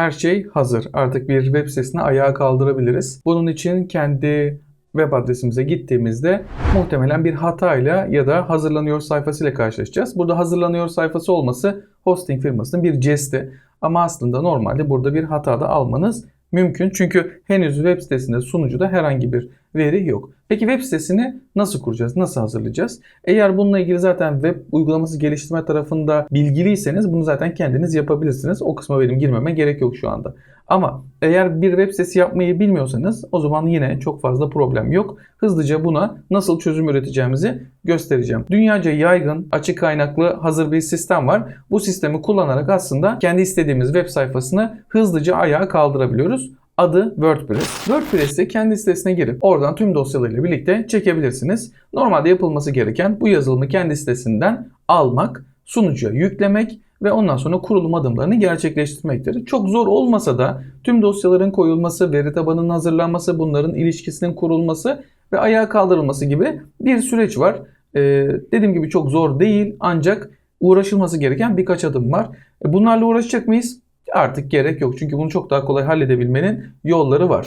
Her şey hazır. Artık bir web sitesini ayağa kaldırabiliriz. Bunun için kendi web adresimize gittiğimizde muhtemelen bir hatayla ya da hazırlanıyor sayfasıyla karşılaşacağız. Burada hazırlanıyor sayfası olması hosting firmasının bir jesti. Ama aslında normalde burada bir hata da almanız mümkün. Çünkü henüz web sitesinde sunucuda herhangi bir veri yok. Peki web sitesini nasıl kuracağız? Nasıl hazırlayacağız? Eğer bununla ilgili zaten web uygulaması geliştirme tarafında bilgiliyseniz bunu zaten kendiniz yapabilirsiniz. O kısma benim girmeme gerek yok şu anda. Ama eğer bir web sitesi yapmayı bilmiyorsanız o zaman yine çok fazla problem yok. Hızlıca buna nasıl çözüm üreteceğimizi göstereceğim. Dünyaca yaygın, açık kaynaklı hazır bir sistem var. Bu sistemi kullanarak aslında kendi istediğimiz web sayfasını hızlıca ayağa kaldırabiliyoruz. Adı WordPress. WordPress'te kendi sitesine girip oradan tüm dosyalarıyla birlikte çekebilirsiniz. Normalde yapılması gereken bu yazılımı kendi sitesinden almak, sunucuya yüklemek ve ondan sonra kurulum adımlarını gerçekleştirmektir. Çok zor olmasa da tüm dosyaların koyulması, veri tabanının hazırlanması, bunların ilişkisinin kurulması ve ayağa kaldırılması gibi bir süreç var. Ee, dediğim gibi çok zor değil ancak uğraşılması gereken birkaç adım var. E, Bunlarla uğraşacak mıyız? Artık gerek yok çünkü bunu çok daha kolay halledebilmenin yolları var.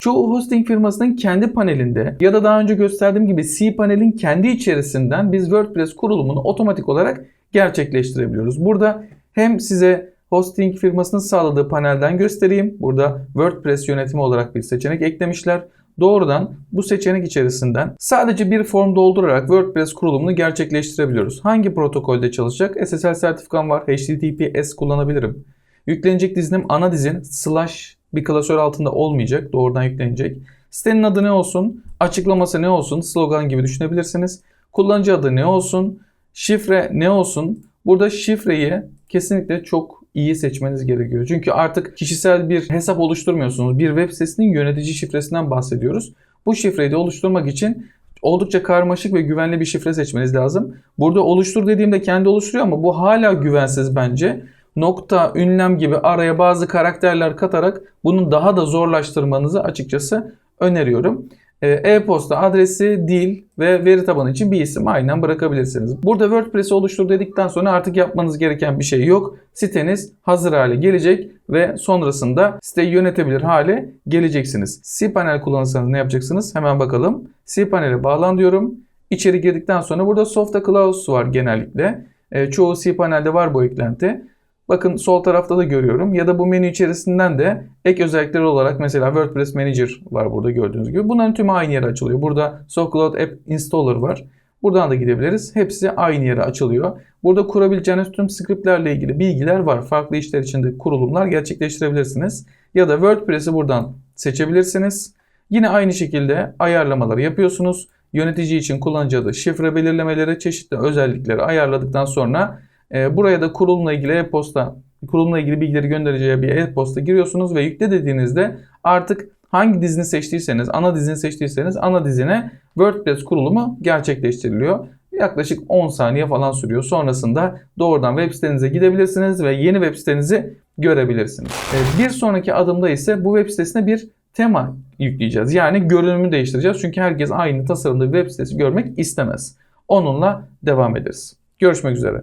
Çoğu hosting firmasının kendi panelinde ya da daha önce gösterdiğim gibi cPanel'in kendi içerisinden biz WordPress kurulumunu otomatik olarak gerçekleştirebiliyoruz. Burada hem size hosting firmasının sağladığı panelden göstereyim. Burada WordPress yönetimi olarak bir seçenek eklemişler. Doğrudan bu seçenek içerisinden sadece bir form doldurarak WordPress kurulumunu gerçekleştirebiliyoruz. Hangi protokolde çalışacak? SSL sertifikam var. HTTPS kullanabilirim. Yüklenecek dizinin ana dizin slash bir klasör altında olmayacak. Doğrudan yüklenecek. Sitenin adı ne olsun? Açıklaması ne olsun? Slogan gibi düşünebilirsiniz. Kullanıcı adı ne olsun? Şifre ne olsun? Burada şifreyi kesinlikle çok iyi seçmeniz gerekiyor. Çünkü artık kişisel bir hesap oluşturmuyorsunuz. Bir web sitesinin yönetici şifresinden bahsediyoruz. Bu şifreyi de oluşturmak için oldukça karmaşık ve güvenli bir şifre seçmeniz lazım. Burada oluştur dediğimde kendi oluşturuyor ama bu hala güvensiz bence. Nokta, ünlem gibi araya bazı karakterler katarak bunu daha da zorlaştırmanızı açıkçası öneriyorum. Ee, E-posta adresi, dil ve veri tabanı için bir isim aynen bırakabilirsiniz. Burada WordPress'i oluştur dedikten sonra artık yapmanız gereken bir şey yok. Siteniz hazır hale gelecek ve sonrasında siteyi yönetebilir hale geleceksiniz. cPanel kullanırsanız ne yapacaksınız? Hemen bakalım. cPanel'e bağlan diyorum. İçeri girdikten sonra burada Softa Clause var genellikle. Ee, çoğu cPanel'de var bu eklenti. Bakın sol tarafta da görüyorum. Ya da bu menü içerisinden de ek özellikler olarak mesela WordPress Manager var burada gördüğünüz gibi. Bunların tümü aynı yere açılıyor. Burada SoCloud App Installer var. Buradan da gidebiliriz. Hepsi aynı yere açılıyor. Burada kurabileceğiniz tüm scriptlerle ilgili bilgiler var. Farklı işler için de kurulumlar gerçekleştirebilirsiniz. Ya da WordPress'i buradan seçebilirsiniz. Yine aynı şekilde ayarlamaları yapıyorsunuz. Yönetici için kullanıcı adı, şifre belirlemeleri, çeşitli özellikleri ayarladıktan sonra e, buraya da kurulumla ilgili e-posta, kurulumla ilgili bilgileri göndereceği bir e-posta giriyorsunuz ve yükle dediğinizde artık hangi dizini seçtiyseniz, ana dizini seçtiyseniz ana dizine WordPress kurulumu gerçekleştiriliyor. Yaklaşık 10 saniye falan sürüyor. Sonrasında doğrudan web sitenize gidebilirsiniz ve yeni web sitenizi görebilirsiniz. E, Bir sonraki adımda ise bu web sitesine bir tema yükleyeceğiz. Yani görünümü değiştireceğiz. Çünkü herkes aynı tasarımda web sitesi görmek istemez. Onunla devam ederiz. Görüşmek üzere.